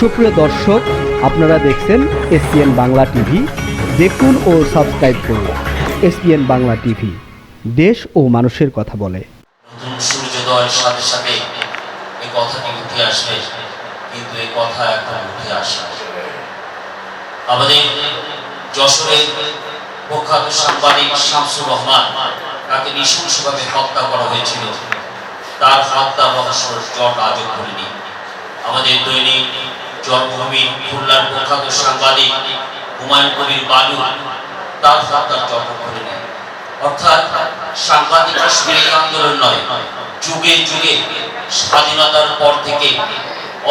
সুপ্রিয় দর্শক, আপনারা দেখছেন এসপিএন বাংলা টিভি। দেখুন ও সাবস্ক্রাইব করুন এসপিএন বাংলা টিভি। দেশ ও মানুষের কথা বলে। সূর্যোদয়ের সাথে সাথে এই কথাটি উঠে আসবে, কিন্তু এই কথা এখন উঠে আসে আমাদের যশোরের প্রখ্যাত সাংবাদিক শামসুর রহমান তাকে নৃশংসভাবে হত্যা করা হয়েছিল। তার হত্যা রহস্য জট আজও করেনি আমাদের দৈনিক জন্মভূমির খুলনার প্রখ্যাত সাংবাদিক হুমায়ুন কবির বালু তার হত্যার জট করেনি অর্থাৎ সাংবাদিক কাশ্মীর আন্দোলন নয়, যুগে যুগে স্বাধীনতার পর থেকে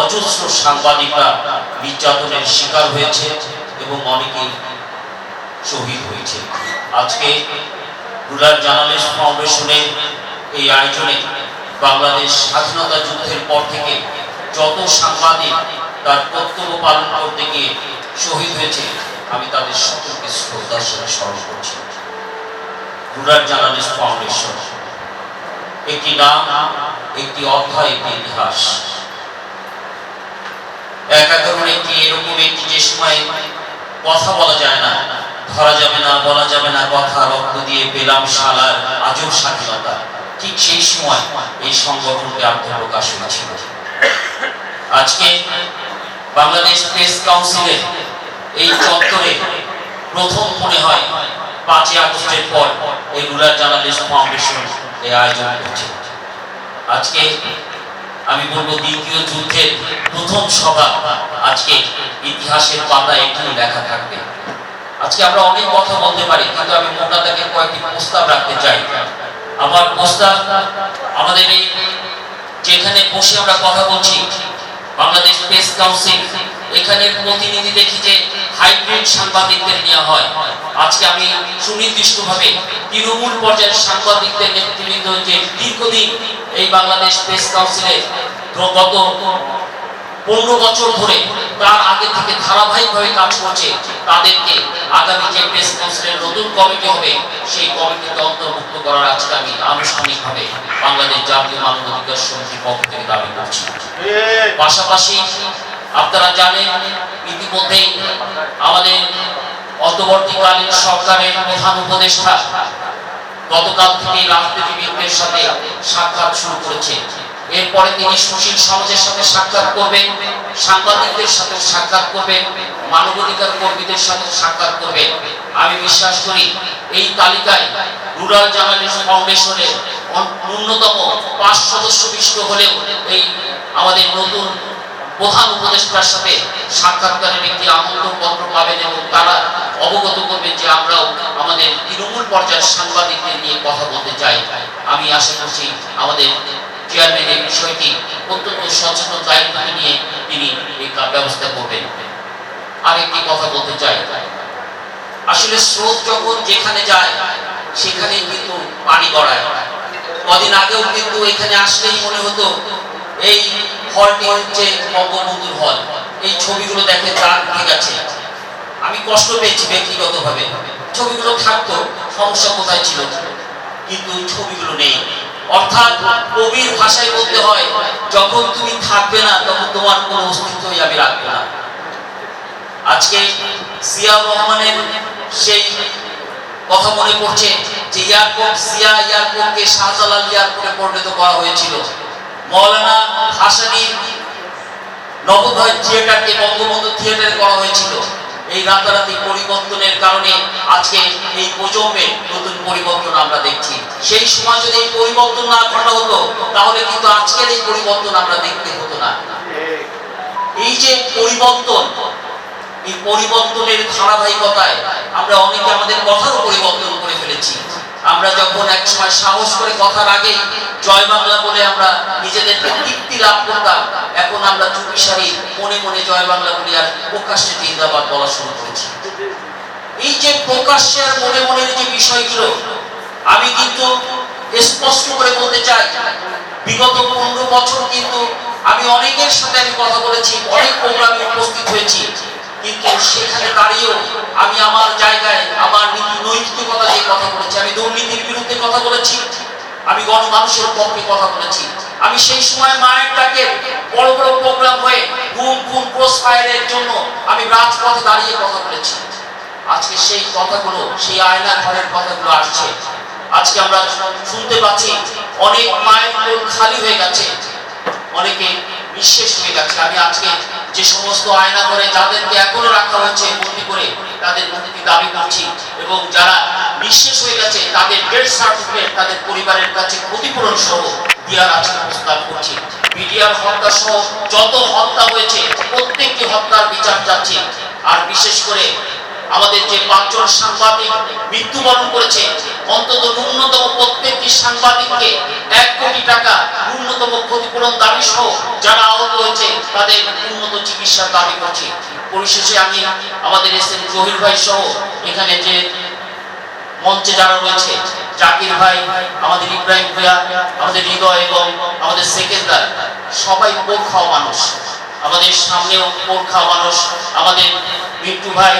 অজস্র সাংবাদিকরা নির্যাতনের শিকার হয়েছে এবং অনেকেই শহীদ হয়েছে। আজকে রুরাল জার্নালিস্ট ফাউন্ডেশনের এই আয়োজনে বাংলাদেশ স্বাধীনতা যুদ্ধের পর থেকে যত সাংবাদিক তার কর্তব্য পালন করতে গিয়ে শহীদ হয়েছে। আমি তাদের সকলকে শ্রদ্ধার সাথে স্মরণ করছি। Rural journalist foundation. একটি নাম, একটি অধ্যায়, একটি ইতিহাস। একা একটি এরকম একটি যে সময় কথা বলা যায় না, ধরা যাবে না, বলা যাবে না, কথা রক্ত দিয়ে পেলাম শালার আজব স্বাধীনতা। ঠিক সেই সময় এই সংগঠনটি আত্মপ্রকাশ হয়েছিল। আজকে বাংলাদেশ প্রেস কাউন্সিলের এই চত্বরে প্রথম মনে হয় পাঁচই আগস্টের পর এই রুরাল জার্নালিস্ট ফাউন্ডেশন এই আয়োজন করছে। আজকে আমি বলব দ্বিতীয় যুদ্ধের প্রথম সভা আজকে ইতিহাসের পাতায় এখানে লেখা থাকবে। আজকে আমরা অনেক কথা বলতে পারি, কিন্তু আমি মোটাদাকে কয়েকটি প্রস্তাব রাখতে চাই। আমার প্রস্তাব, আমাদের এই যেখানে বসে আমরা কথা বলছি বাংলাদেশ প্রেস কাউন্সিল এখানে প্রতিনিধি দেখি যে হাইব্রিড সাংবাদিকদের নেওয়া হয়। আজকে আমি সুনির্দিষ্ট ভাবে তৃণমূল পর্যায়ের সাংবাদিকদের নেতৃবৃন্দ যে দীর্ঘদিন এই বাংলাদেশ প্রেস কাউন্সিলের গত পনেরো বছর ধরে তার আগে থেকে ধারাবাহিকভাবে কাজ করছে তাদেরকে আগামী যে প্রেস কাউন্সিলের নতুন কমিটি হবে, সেই কমিটিতে অন্তর্ভুক্ত করার আজকে আমি আনুষ্ঠানিকভাবে বাংলাদেশ জাতীয় মানবাধিকার সমিতির পক্ষ থেকে দাবি করছি। পাশাপাশি আপনারা জানেন, ইতিমধ্যেই আমাদের অন্তর্বর্তীকালীন সরকারের প্রধান উপদেষ্টা গতকাল থেকে রাজনীতিবিদদের সাথে সাক্ষাৎ শুরু করেছে। এরপরে তিনি সুশীল সমাজের সাথে সাক্ষাৎ করবেন, সাংবাদিকদের সাথে সাক্ষাৎ করবেন, মানবাধিকার কর্মীদের সাথে সাক্ষাৎ করবেন। আমি বিশ্বাস করি, এই তালিকায় রুরাল জার্নালিস্ট ফাউন্ডেশনের ন্যূনতম পাঁচ সদস্য বিশিষ্ট হলেও এই আমাদের নতুন প্রধান উপদেষ্টার সাথে সাক্ষাৎকারের একটি আমন্ত্রণ পত্র পাবেন এবং তারা অবগত করবেন যে আমরাও আমাদের তৃণমূল পর্যায়ের সাংবাদিকদের নিয়ে কথা বলতে চাই। আমি আশা করছি আমাদের চেয়ারম্যান এই বিষয়টি অত্যন্ত সচেতন দায়িত্ব নিয়ে তিনি এই ব্যবস্থা করবেন। আরেকটি কথা বলতে চাই। আসলে স্রোত যখন যেখানে যায় সেখানে কিন্তু পানি গড়ায়। কদিন আগেও কিন্তু এখানে আসলেই মনে হতো, এই হলটি হচ্ছে বঙ্গবন্ধুর হল। এই ছবিগুলো দেখে দাগ উঠে গেছে। আমি কষ্ট পেয়েছি ব্যক্তিগতভাবে। ছবিগুলো থাকতো, সমস্যা কোথায় ছিল? কিন্তু ছবিগুলো নেই। অর্থাৎ কবির ভাষায় বলতে হয়, যখন তুমি থাকবে না, তখন তোমার কোনো অস্তিত্বই আমি রাখব না। আজকে সিয়া রহমানের সেই কথা মনে পড়ছে যে এয়ারপোর্ট সিয়া এয়ারপোর্টকে শাহজালাল এয়ারপোর্টে পরিণত করা হয়েছিল। মৌলানা হাসানি নবোদয় থিয়েটারকে, বঙ্গবন্ধু থিয়েটারে করা হয়েছিল। এই রাতারাতি পরিবর্তনের কারণে আজকে এই প্রজন্মে নতুন পরিবর্তন আমরা দেখছি। সেই সময় যদি এই পরিবর্তন না ঘটা হতো, তাহলে কিন্তু আজকের এই পরিবর্তন আমরা দেখতে হতো না। এই যে পরিবর্তন, এই পরিবর্তনের ধারাবাহিকতায় আমরা অনেকে আমাদের কথারও পরিবর্তন আমরা যখন এক সময় সাহস করে কথার আগে জয় বাংলা বলে আমরা নিজেদেরকে তৃপ্তি লাভ করতাম, এখন আমরা চুপি সারি মনে মনে জয় বাংলা বলি আর প্রকাশ্যে জিন্দাবাদ বলা শুরু করেছি। এই যে প্রকাশ্যে আর মনে মনের যে বিষয়গুলো, আমি কিন্তু স্পষ্ট করে বলতে চাই, বিগত পনেরো বছর কিন্তু আমি অনেকের সাথে আমি কথা বলেছি, অনেক প্রোগ্রামে উপস্থিত হয়েছি। কিন্তু সেখানে দাঁড়িয়েও আমি আমার জায়গায়, আমার নীতি নৈতিকতা দিয়ে কথা বলেছি। আমি দুর্নীতির বিরুদ্ধে কথা বলেছি। আমি গণমানুষের পক্ষে কথা বলেছি। আমি সেই সময় মায়ের ডাকে বড় বড় প্রোগ্রাম হয়ে গুম খুন ক্রস ফায়ারের জন্য আমি রাজপথে দাঁড়িয়ে কথা বলেছি। আজকে সেই কথাগুলো, সেই আয়না ঘরের কথাগুলো আসছে। আজকে আমরা শুনতে পাচ্ছি, অনেক মায়ের খালি হয়ে গেছে। অনেকে নিঃশেষ হয়ে গেছে। আমি আজকে যে সমস্ত আয়না করে যাদেরকে এখনও রাখা হয়েছে বন্দি করে তাদের মুক্তি দাবি করছি। এবং যারা নিঃশেষ হয়ে গেছে, তাদের ডেথ সার্টিফিকেট তাদের পরিবারের কাছে ক্ষতিপূরণ সহ দেওয়ার আজকে প্রস্তাব করছি। মিডিয়ার হত্যা সহ যত হত্যা হয়েছে, প্রত্যেকটি হত্যার বিচার চাচ্ছি। আর বিশেষ করে আমাদের যে পাঁচজন সাংবাদিক মৃত্যুবরণ করেছে, অন্তত ন্যূনতম প্রত্যেকটি সাংবাদিককে এক কোটি টাকা ন্যূনতম ক্ষতিপূরণ দাবি সহ যারা আহত হয়েছে, তাদের উন্নত চিকিৎসার দাবি করছি। পরিশেষে আমি আমাদের এস এম জহির ভাই সহ এখানে যে মঞ্চে যারা রয়েছে, জাকির ভাই, আমাদের ইব্রাহিম ভাইয়া, আমাদের হৃদয় এবং আমাদের সেকেন্দার, সবাই খাওয়া মানুষ। আমাদের সামনেও খাওয়া মানুষ, আমাদের মিন্টু ভাই,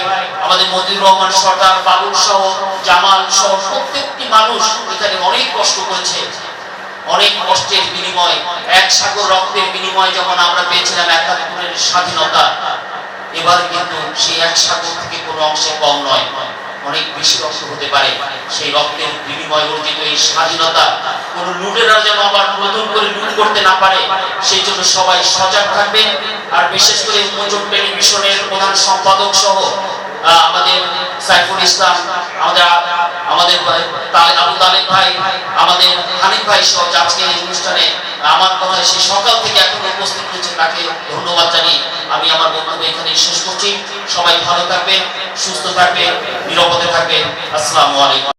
আমাদের মতিউর রহমান, সর্দার বাবুল সহ, জামাল সহ প্রত্যেকটি মানুষ এখানে অনেক কষ্ট করেছে। অনেক কষ্টের বিনিময়, এক সাগর রক্তের বিনিময় যখন আমরা পেয়েছিলাম একাত্তরের স্বাধীনতা, এবার কিন্তু সেই এক সাগর থেকে কোনো অংশে কম নয়, অনেক বেশি রক্ত হতে পারে। সেই রক্তের বিনিময় অর্জিত এই স্বাধীনতা কোনো লুটেরা যেন আবার নতুন করে করতে না পারে, সেই জন্য সবাই সজাগ থাকবেন আর বিশেষ করে মজুর টেলিভিশনের প্রধান সম্পাদক সহ আমাদের সাইফুল ইসলাম, আমাদের আমাদের আবু তালেব ভাই, আমাদের হানিফ ভাই সহ আজকে এই অনুষ্ঠানে, আমার কথা সে সকাল থেকে এখন উপস্থিত হয়েছে তাকে ধন্যবাদ জানিয়ে আমি আমার বক্তব্য এখানে শেষ করছি। সবাই ভালো থাকবেন, সুস্থ থাকবেন, নিরাপদে থাকবেন। আসসালামু আলাইকুম।